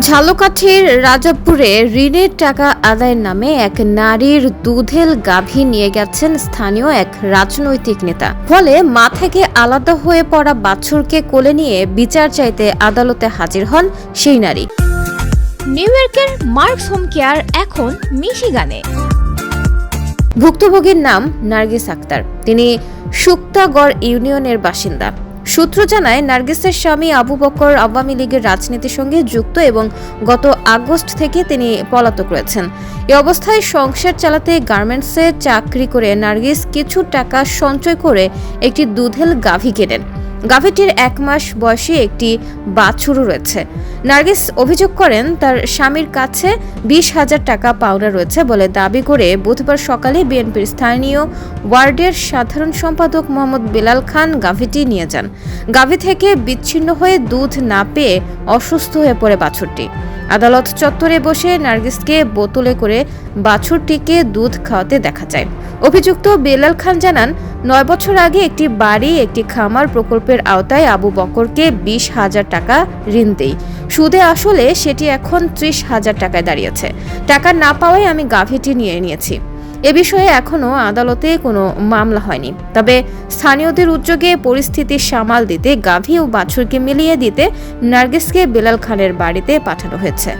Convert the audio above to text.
ঝালকাঠির রাজাপুরে ঋণের টাকা আদায়ের নামে এক নারীর দুধেল গাভী নিয়ে গেছেন স্থানীয় এক রাজনৈতিক নেতা। ফলে মা থেকে আলাদা হয়ে পড়া বাছুরকে কোলে নিয়ে বিচার চাইতে আদালতে হাজির হন সেই নারী। নিউ ইয়র্কের মার্কস হোম কেয়ার এখন মিশিগানে। ভুক্তভোগীর নাম নার্গিস আক্তার। তিনি সুক্তাগড় ইউনিয়নের বাসিন্দা। সূত্র জানায়, নার্গিসের স্বামী আবু বকর আওয়ামী লীগের রাজনীতির সঙ্গে যুক্ত এবং গত আগস্ট থেকে তিনি পলাতক রয়েছেন। এ অবস্থায় সংসার চালাতে গার্মেন্টসে চাকরি করে নার্গিস কিছু টাকা সঞ্চয় করে একটি দুধেল গাভী কেনেন। গাভীটির এক মাস বয়সী একটি বাছুরও রয়েছে। নার্গিস অভিযোগ করেন, তার স্বামীর কাছে বিশ হাজার টাকা পাওনা রয়েছে বলে দাবি করে বুধবার সকালে বিএনপির স্থানীয় ওয়ার্ডের সাধারণ সম্পাদক মোহাম্মদ বেলাল খান গাভীটি নিয়ে যান। গাভী থেকে বিচ্ছিন্ন হয়ে দুধ না পেয়ে অসুস্থ হয়ে পড়ে বাছুরটি। আদালত চত্বরে বসে নার্গিসকে বোতলে করে বাছুরটিকে দুধ খাওয়াতে দেখা যায়। অভিযুক্ত বেলাল খান জানান, নয় বছর আগে একটি বাড়ি, একটি খামার প্রকল্পের আওতায় আবু বকরকে বিশ হাজার টাকা ঋণ দেই। সুদে আসলে সেটি এখন ত্রিশ হাজার টাকায় দাঁড়িয়েছে। টাকা না পাওয়ায় আমি গাভীটি নিয়ে নিয়েছি। এ বিষয়ে এখনও আদালতে কোনো মামলা হয়নি। তবে স্থানীয়দের উদ্যোগে পরিস্থিতি সামাল দিতে গাভী ও বাছুরকে মিলিয়ে দিতে নার্গিসকে বেলাল খানের বাড়িতে পাঠানো হয়েছে।